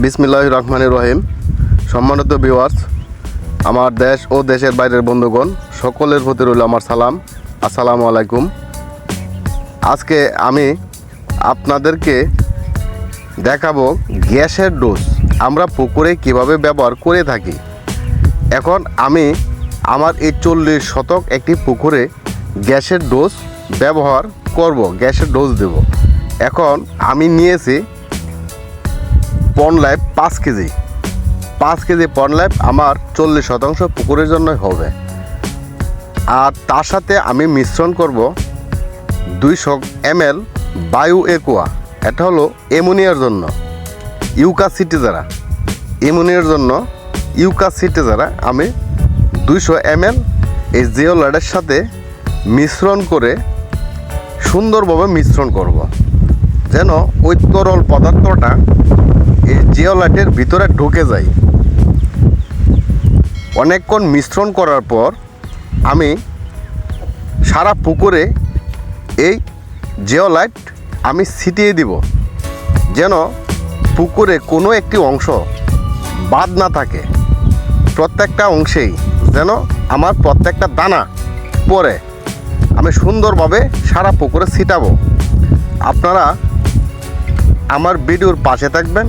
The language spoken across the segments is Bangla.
বিসমিল্লাহ রহমান রহিম। সম্মানিত ভিউয়ার্স আমার দেশ ও দেশের বাইরের বন্ধুগণ, সকলের প্রতি রইল আমার সালাম। আসসালামু আলাইকুম। আজকে আমি আপনাদেরকে দেখাবো গ্যাসের ডোজ। আমরা পুকুরে কীভাবে ব্যবহার করে থাকি। এখন আমি আমার এই চল্লিশ শতক একটি পুকুরে গ্যাসের ডোজ ব্যবহার করব, গ্যাসের ডোজ দেব। এখন আমি নিয়েছি পন লাইফ পাঁচ কেজি। পাঁচ কেজি পন লাইফ আমার চল্লিশ শতাংশ পুকুরের জন্য হবে। আর তার সাথে আমি মিশ্রণ করব দুইশো এম এল বায়ু একুয়া। এটা হলো এমোনিয়ার জন্য। ইউকা সিটি যারা। এমোনিয়ার জন্য ইউকা সিটি যারা, আমি দুইশো এম এল এই জিওলাইটের সাথে মিশ্রণ করে সুন্দরভাবে মিশ্রণ করব। যেন ওই তরল পদার্থটা এই জিওলাইটের ভিতরে ঢুকে যাই। অনেকক্ষণ মিশ্রণ করার পর আমি সারা পুকুরে এই জিওলাইট আমি ছিটিয়ে দিব, যেন পুকুরে কোনো একটি অংশ বাদ না থাকে। প্রত্যেকটা অংশেই যেন আমার প্রত্যেকটা দানা পরে আমি সুন্দরভাবে সারা পুকুরে ছিটাবো। আপনারা আমার ভিডিওর পাশে থাকবেন।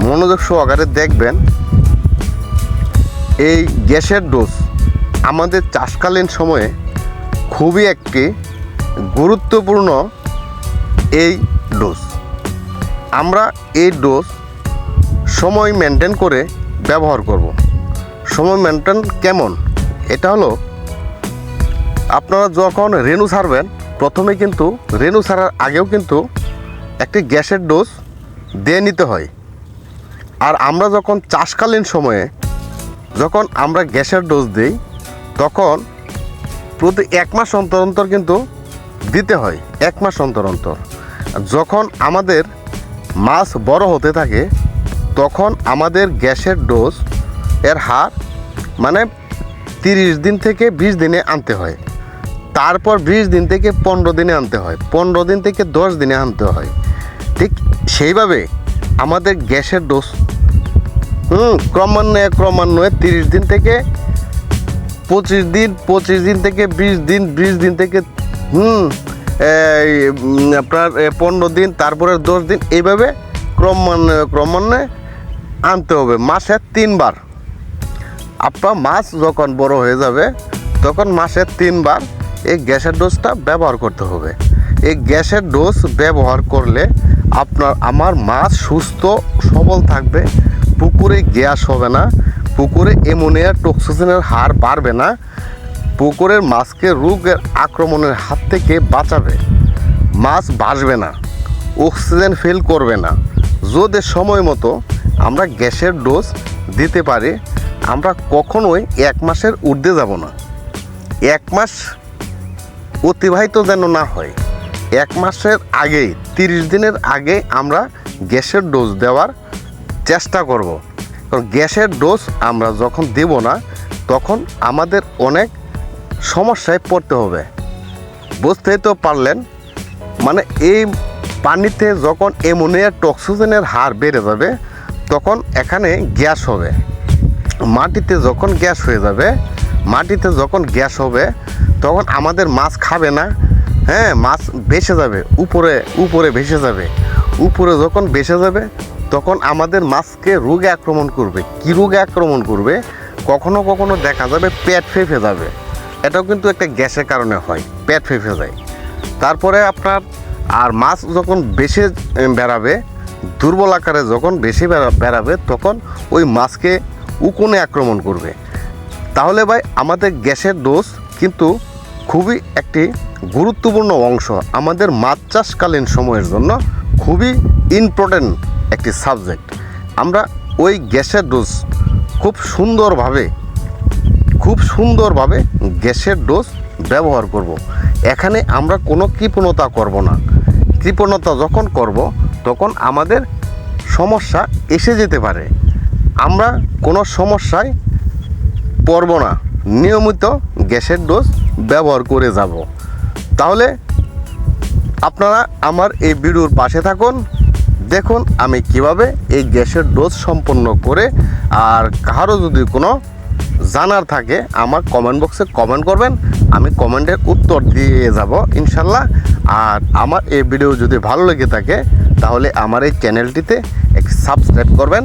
মনোযোগ সহকারে দেখবেন, এই গ্যাসের ডোজ আমাদের চাষকালীন সময়ে খুবই একটি গুরুত্বপূর্ণ এই ডোজ। আমরা এই ডোজ সময় মেনটেন করে ব্যবহার করব। সময় মেনটেন কেমন? এটা হলো, আপনারা যখন রেনু ছাড়বেন প্রথমে কিন্তু রেনু ছাড়ার আগেও কিন্তু একটি গ্যাসের ডোজ দিয়ে নিতে হয়। আর আমরা যখন চাষকালীন সময়ে যখন আমরা গ্যাসের ডোজ দিই, তখন প্রতি এক মাস অন্তর অন্তর কিন্তু দিতে হয়, এক মাস অন্তর অন্তর। যখন আমাদের মাছ বড় হতে থাকে, তখন আমাদের গ্যাসের ডোজ এর হার মানে তিরিশ দিন থেকে বিশ দিনে আনতে হয়। তারপর বিশ দিন থেকে পনেরো দিনে আনতে হয়, পনেরো দিন থেকে দশ দিনে আনতে হয়। ঠিক সেইভাবে আমাদের গ্যাসের ডোজ হুম, ক্রমান্বয়ে ক্রমান্বয়ে তিরিশ দিন থেকে পঁচিশ দিন পঁচিশ দিন থেকে বিশ দিন বিশ দিন থেকে, হুম আপনার পনেরো দিন, তারপরে দশ দিন, এইভাবে ক্রমান্বয়ে ক্রমান্বয়ে আনতে হবে। মাসে তিনবার। আপনার মাছ যখন বড় হয়ে যাবে, তখন মাসে তিনবার এই গ্যাসের ডোজটা ব্যবহার করতে হবে। এই গ্যাসের ডোজ ব্যবহার করলে আপনার, আমার মাছ সুস্থ, সবল থাকবে। পুকুরে গ্যাস হবে না। পুকুরে অ্যামোনিয়া টক্সিজেনের হার বাড়বে না। পুকুরের মাছকে রোগের আক্রমণের হাত থেকে বাঁচাবে। মাছ বাঁচবে না। অক্সিজেন ফেল করবে না। যদি সময় মতো আমরা গ্যাসের ডোজ দিতে পারি, আমরা কখনোই এক মাসের ঊর্ধ্বে যাব না। এক মাস অতিবাহিত যেন না হয়। এক মাসের আগেই, তিরিশ দিনের আগে আমরা গ্যাসের ডোজ দেওয়ার চেষ্টা করব। কারণ গ্যাসের ডোজ আমরা যখন দেব না, তখন আমাদের অনেক সমস্যায় পড়তে হবে। বুঝতেই তো পারলেন? মানে এই পানিতে যখন অ্যামোনিয়া টক্সিজেনের হার বেড়ে যাবে, তখন এখানে গ্যাস হবে। মাটিতে যখন গ্যাস হয়ে যাবে, মাটিতে যখন গ্যাস হবে, তখন আমাদের মাছ খাবে না হ্যাঁ মাছ ভেসে যাবে, উপরে উপরে ভেসে যাবে। উপরে যখন ভেসে যাবে, তখন আমাদের মাছকে রোগে আক্রমণ করবে। কী রোগে আক্রমণ করবে? কখনো কখনো দেখা যাবে পেট ফেঁপে যাবে। এটাও কিন্তু একটা গ্যাসের কারণে হয়, পেট ফেঁপে যায়। তারপরে আপনার, আর মাছ যখন বেশি বেড়াবে, দুর্বল আকারে যখন বেশি বেড়া- বেড়াবে, তখন ওই মাছকে উকুনে আক্রমণ করবে। তাহলে ভাই, আমাদের গ্যাসের ডোজ কিন্তু খুবই একটি গুরুত্বপূর্ণ অংশ আমাদের মাছ চাষকালীন সময়ের জন্য খুবই ইম্পর্টেন্ট একটি সাবজেক্ট আমরা ওই গ্যাসের ডোজ খুব সুন্দরভাবে খুব সুন্দরভাবে গ্যাসের ডোজ ব্যবহার করব। এখানে আমরা কোনো কৃপণতা করব না। কৃপণতা যখন করব, তখন আমাদের সমস্যা এসে যেতে পারে। আমরা কোনো সমস্যায় পড়ব না। নিয়মিত গ্যাসের ডোজ ব্যবহার করে যাব। তাহলে আপনারা আমার এই ভিডিওর পাশে থাকুন। দেখুন আমি কীভাবে এই গ্যাসের ডোজ সম্পন্ন করে আর কারও যদি কোনো জানার থাকে, আমার কমেন্ট বক্সে কমেন্ট করবেন। আমি কমেন্টের উত্তর দিয়ে যাব ইনশাল্লাহ। আর আমার এই ভিডিও যদি ভালো লেগে থাকে, তাহলে আমার এই চ্যানেলটিতে একটি সাবস্ক্রাইব করবেন,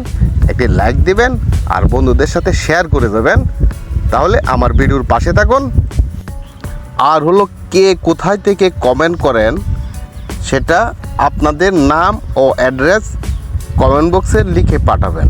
একটি লাইক দিবেন, আর বন্ধুদের সাথে শেয়ার করে দেবেন তাহলে আমার ভিডিওর পাশে থাকুন। আর হলো কে কোথায় থেকে কমেন্ট করেন, সেটা আপনাদের নাম ও অ্যাড্রেস কমেন্ট বক্সে লিখে পাঠাবেন।